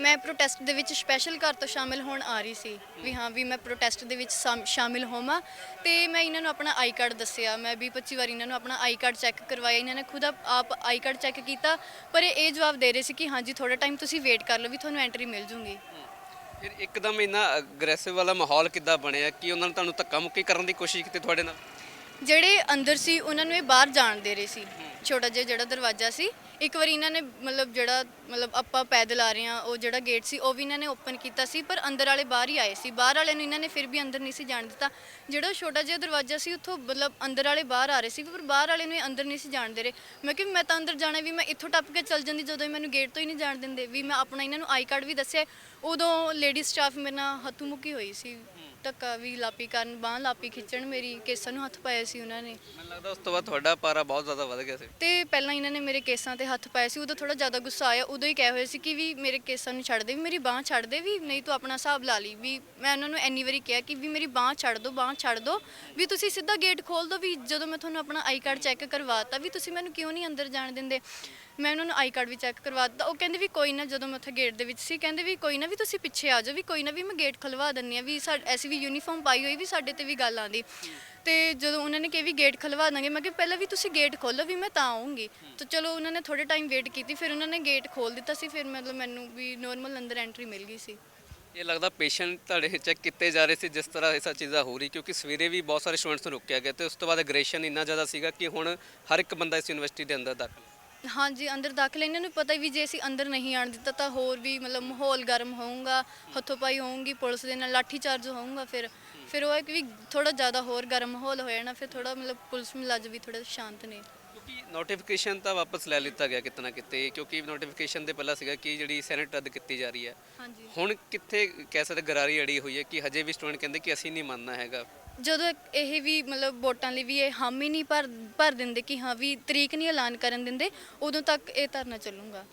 ਮੈਂ ਪ੍ਰੋਟੈਸਟ ਦੇ ਵਿੱਚ ਸਪੈਸ਼ਲ ਘਰ ਤੋਂ ਸ਼ਾਮਿਲ ਹੋਣ ਆ ਰਹੀ ਸੀ। ਵੀ ਹਾਂ, ਵੀ ਮੈਂ ਪ੍ਰੋਟੈਸਟ ਦੇ ਵਿੱਚ ਸ਼ਾਮ- ਸ਼ਾਮਿਲ ਹੋਵਾਂ। ਤੇ ਮੈਂ ਇਹਨਾਂ ਨੂੰ ਆਪਣਾ ਆਈ ਕਾਰਡ ਦੱਸਿਆ। ਮੈਂ 20 25 ਵਾਰੀ ਇਹਨਾਂ ਨੂੰ ਆਪਣਾ ਆਈ ਕਾਰਡ ਚੈੱਕ ਕਰਵਾਇਆ। ਇਹਨਾਂ ਨੇ ਖੁਦ ਆਪ- ਆਪ ਆਈ ਕਾਰਡ ਚੈੱਕ ਕੀਤਾ। ਪਰ ਇਹ ਇਹ ਜਵਾਬ ਦੇ ਰਹੇ ਸੀ ਕਿ ਹਾਂਜੀ ਥੋੜਾ ਟਾਈਮ ਤੁਸੀਂ ਵੇਟ ਕਰ ਲਓ ਵੀ ਤੁਹਾਨੂੰ ਐਂਟਰੀ ਮਿਲ ਜੂਗੀ। ਫਿਰ ਇੱਕਦਮ ਇੰਨਾ ਅਗਰੈਸਿਵ ਵਾਲਾ ਮਾਹੌਲ ਕਿੱਦਾਂ ਬਣਿਆ? ਕਿ ਉਹਨਾਂ ਨੇ ਤੁਹਾਨੂੰ ਧੱਕਾ ਮੁੱਕੀ ਕਰਨ ਦੀ ਕੋਸ਼ਿਸ਼ ਕੀਤੀ ਤੁਹਾਡੇ ਨਾਲ? ਜਿਹੜੇ ਅੰਦਰ ਸੀ, ਉਹਨਾਂ ਨੂੰ ਇਹ ਬਾਹਰ ਜਾਣ ਦੇ ਰਹੇ ਸੀ। ਛੋਟਾ ਜਿਹਾ ਜਿਹੜਾ ਦਰਵਾਜ਼ਾ ਸੀ, ਇੱਕ ਵਾਰੀ ਇਹਨਾਂ ਨੇ ਮਤਲਬ ਜਿਹੜਾ, ਮਤਲਬ ਆਪਾਂ ਪੈਦਲ ਆ ਰਹੇ ਆ ਉਹ ਜਿਹੜਾ ਗੇਟ ਸੀ, ਉਹ ਵੀ ਇਹਨਾਂ ਨੇ ਓਪਨ ਕੀਤਾ ਸੀ, ਪਰ ਅੰਦਰ ਵਾਲੇ ਬਾਹਰ ਹੀ ਆਏ ਸੀ। ਬਾਹਰ ਵਾਲਿਆਂ ਨੂੰ ਇਹਨਾਂ ਨੇ ਫਿਰ ਵੀ ਅੰਦਰ ਨਹੀਂ ਸੀ ਜਾਣ ਦਿੱਤਾ। ਜਿਹੜਾ ਛੋਟਾ ਜਿਹਾ ਦਰਵਾਜ਼ਾ ਸੀ, ਉੱਥੋਂ ਮਤਲਬ ਅੰਦਰ ਵਾਲੇ ਬਾਹਰ ਆ ਰਹੇ ਸੀ, ਪਰ ਬਾਹਰ ਵਾਲੇ ਨੂੰ ਇਹ ਅੰਦਰ ਨਹੀਂ ਸੀ ਜਾਣ ਦੇ ਰਹੇ। ਮੈਂ ਕਿ ਮੈਂ ਤਾਂ ਅੰਦਰ ਜਾਣਾ, ਵੀ ਮੈਂ ਇੱਥੋਂ ਟੱਪ ਕੇ ਚੱਲ ਜਾਂਦੀ, ਜਦੋਂ ਇਹ ਮੈਨੂੰ ਗੇਟ ਤੋਂ ਹੀ ਨਹੀਂ ਜਾਣ ਦਿੰਦੇ। ਵੀ ਮੈਂ ਆਪਣਾ ਇਹਨਾਂ ਨੂੰ ਆਈ ਕਾਰਡ ਵੀ ਦੱਸਿਆ। ਉਦੋਂ ਲੇਡੀ ਸਟਾਫ ਮੇਰੇ ਨਾਲ ਹੱਥੂ ਮੁੱਕੀ ਹੋਈ ਸੀ। ਧੱਕਾ ਵੀ ਲਾਪੀ ਕਰਨ ਬਾਹ ਲਾਪੀ ਖਿੱਚਣ ਮੇਰੀ ਕੇਸਾਂ ਨੂੰ ਹੱਥ ਪਾਇਆ ਸੀ ਉਹਨਾਂ ਨੇ। ਮੈਨੂੰ ਲੱਗਦਾ ਉਸ ਤੋਂ ਬਾਅਦ ਤੁਹਾਡਾ ਪਾਰਾ ਬਹੁਤ ਜ਼ਿਆਦਾ ਵੱਧ ਗਿਆ ਸੀ। ਤੇ ਪਹਿਲਾਂ ਇਹਨਾਂ ਨੇ ਮੇਰੇ ਕੇਸਾਂ ਤੇ ਹੱਥ ਪਾਇਆ ਸੀ ਉਦੋਂ ਥੋੜਾ ਜ਼ਿਆਦਾ ਗੁੱਸਾ ਆਇਆ ਉਦੋਂ ਹੀ ਕਹਿ ਹੋਏ ਸੀ ਕਿ ਵੀ ਮੇਰੇ ਕੇਸਾਂ ਨੂੰ ਛੱਡ ਦੇ ਵੀ ਮੇਰੀ ਬਾਹ ਛੱਡ ਦੇ ਵੀ ਨਹੀਂ ਤੂੰ ਆਪਣਾ ਹਿਸਾਬ ਲਾ ਲਈ ਵੀ ਮੈਂ ਉਹਨਾਂ ਨੂੰ ਇੰਨੀ ਵਾਰੀ ਕਿਹਾ ਕਿ ਵੀ ਮੇਰੀ ਬਾਹ ਛੱਡ ਦਿਓ ਬਾਹ ਛੱਡ ਦਿਓ ਵੀ ਤੁਸੀਂ ਸਿੱਧਾ ਗੇਟ ਖੋਲ ਦਿਓ ਵੀ ਜਦੋਂ ਮੈਂ ਤੁਹਾਨੂੰ ਆਪਣਾ ਆਈ ਕਾਰਡ ਚੈੱਕ ਕਰਵਾਤਾ ਵੀ ਤੁਸੀਂ ਮੈਨੂੰ ਕਿਉਂ ਨਹੀਂ ਅੰਦਰ ਜਾਣ ਦਿੰਦੇ? ਮੈਂ ਉਹਨਾਂ ਨੂੰ ਆਈ ਕਾਰਡ ਵੀ ਚੈੱਕ ਕਰਵਾ ਦਿੱਤਾ ਉਹ ਕਹਿੰਦੇ ਵੀ ਕੋਈ ਨਾ ਜਦੋਂ ਮੈਂ ਉੱਥੇ ਗੇਟ ਦੇ ਵਿੱਚ ਸੀ ਕਹਿੰਦੇ ਵੀ ਕੋਈ ਨਾ ਵੀ ਤੁਸੀਂ ਪਿੱਛੇ ਆ ਜਾਓ ਵੀ ਕੋਈ ਨਾ ਵੀ ਮੈਂ ਗੇਟ ਖਲਵਾ ਦਿੰਨੀ ਆ ਵੀ ਸਾਡ ਐਸੀ ਵੀ ਯੂਨੀਫਾਰਮ ਪਾਈ ਹੋਈ ਵੀ ਸਾਡੇ ਤੇ ਵੀ ਗੱਲ ਆਂਦੀ ਤੇ ਜਦੋਂ ਉਹਨਾਂ ਨੇ ਕਿਹਾ ਵੀ ਗੇਟ ਖਲਵਾ ਦਾਂਗੇ, ਮੈਂ ਕਿਹਾ ਪਹਿਲਾਂ ਵੀ ਤੁਸੀਂ ਗੇਟ ਖੋਲੋ ਵੀ ਮੈਂ ਤਾਂ ਆਉਂਗੀ ਤਾਂ ਚਲੋ ਉਹਨਾਂ ਨੇ ਥੋੜੇ ਟਾਈਮ ਵੇਟ ਕੀਤੀ, ਫਿਰ ਉਹਨਾਂ ਨੇ ਗੇਟ ਖੋਲ ਦਿੱਤਾ ਸੀ, ਫਿਰ ਮਤਲਬ ਮੈਨੂੰ ਵੀ ਨੋਰਮਲ ਅੰਦਰ ਐਂਟਰੀ ਮਿਲ ਗਈ ਸੀ। ਇਹ ਲੱਗਦਾ ਪੇਸ਼ੈਂਟ ਤੁਹਾਡੇ ਚੈੱਕ ਕੀਤੇ ਜਾ ਰਹੇ ਸੀ, ਜਿਸ ਤਰ੍ਹਾਂ ਇਹ ਸਭ ਚੀਜ਼ਾਂ ਹੋ ਰਹੀ, ਕਿਉਂਕਿ ਸਵੇਰੇ ਵੀ ਬਹੁਤ ਸਾਰੇ ਸਟੂਡੈਂਟਸ ਨੂੰ ਰੋਕਿਆ ਗਿਆ ਤੇ ਉਸ ਤੋਂ ਬਾਅਦ ਅਗਰੈਸ਼ਨ ਇੰਨਾ ਜ਼ਿਆਦਾ ਸੀਗਾ ਕਿ ਹੁਣ ਹਰ ਇੱਕ ਬੰਦਾ ਇਸ ਯੂਨੀਵਰਸਿਟੀ ਦੇ ਅੰਦਰ ਦਾਖਲ ਹਾਂਜੀ ਅੰਦਰ ਦਾਖਲ ਇਹਨਾਂ ਨੂੰ ਪਤਾ ਵੀ ਜੇ ਅਸੀਂ ਅੰਦਰ ਨਹੀਂ ਆਣ ਦਿੱਤਾ ਤਾਂ ਹੋਰ ਵੀ ਮਤਲਬ ਮਾਹੌਲ ਗਰਮ ਹੋਊਗਾ ਹੱਥੋਂ-ਪਾਈ ਹੋਊਗੀ ਪੁਲਿਸ ਦੇ ਨਾਲ ਲਾਠੀ ਚਾਰਜ ਹੋਊਗਾ ਫਿਰ। ਫਿਰ ਉਹ ਹੈ ਕਿ ਵੀ ਥੋੜਾ ਜ਼ਿਆਦਾ ਹੋਰ ਗਰਮ ਮਾਹੌਲ ਹੋ ਜਾਣਾ ਫਿਰ ਥੋੜਾ ਮਤਲਬ ਪੁਲਿਸ ਮੁਲਾਜ਼ਮ ਵੀ ਥੋੜਾ ਸ਼ਾਂਤ ਨੇ। ਕਿਉਂਕਿ ਨੋਟੀਫਿਕੇਸ਼ਨ ਤਾਂ ਵਾਪਸ ਲੈ ਲਿੱਤਾ ਗਿਆ ਕਿਤੇ ਨਾ ਕਿਤੇ ਕਿਉਂਕਿ ਨੋਟੀਫਿਕੇਸ਼ਨ ਦੇ ਪਹਿਲਾਂ ਸੀਗਾ ਕਿ ਜਿਹੜੀ ਸੈਨੇਟ ਰੱਦ ਕੀਤੀ ਜਾ ਰਹੀ ਹੈ। ਹਾਂਜੀ। ਹੁਣ ਕਿੱਥੇ ਕਹਿ ਸਕਦੇ ਗਰਾਰੀ ਅੜੀ ਹੋਈ ਹੈ ਕਿ ਹਜੇ ਵੀ ਸਟੂਡੈਂਟ ਕਹਿੰਦੇ ਕਿ ਅਸੀਂ ਨਹੀਂ ਮੰਨਣਾ ਹੈਗਾ। ਜਦੋਂ ਇਹ ਵੀ ਮਤਲਬ ਵੋਟਾਂ ਲਈ ਵੀ ਇਹ ਹਾਮੀ ਨਹੀਂ ਭਰ ਭਰ ਦਿੰਦੇ ਕਿ ਹਾਂ ਵੀ ਤਰੀਕ ਨਹੀਂ ਐਲਾਨ ਕਰਨ ਦਿੰਦੇ, ਉਦੋਂ ਤੱਕ ਇਹ ਧਰਨਾ ਚੱਲੂਗਾ।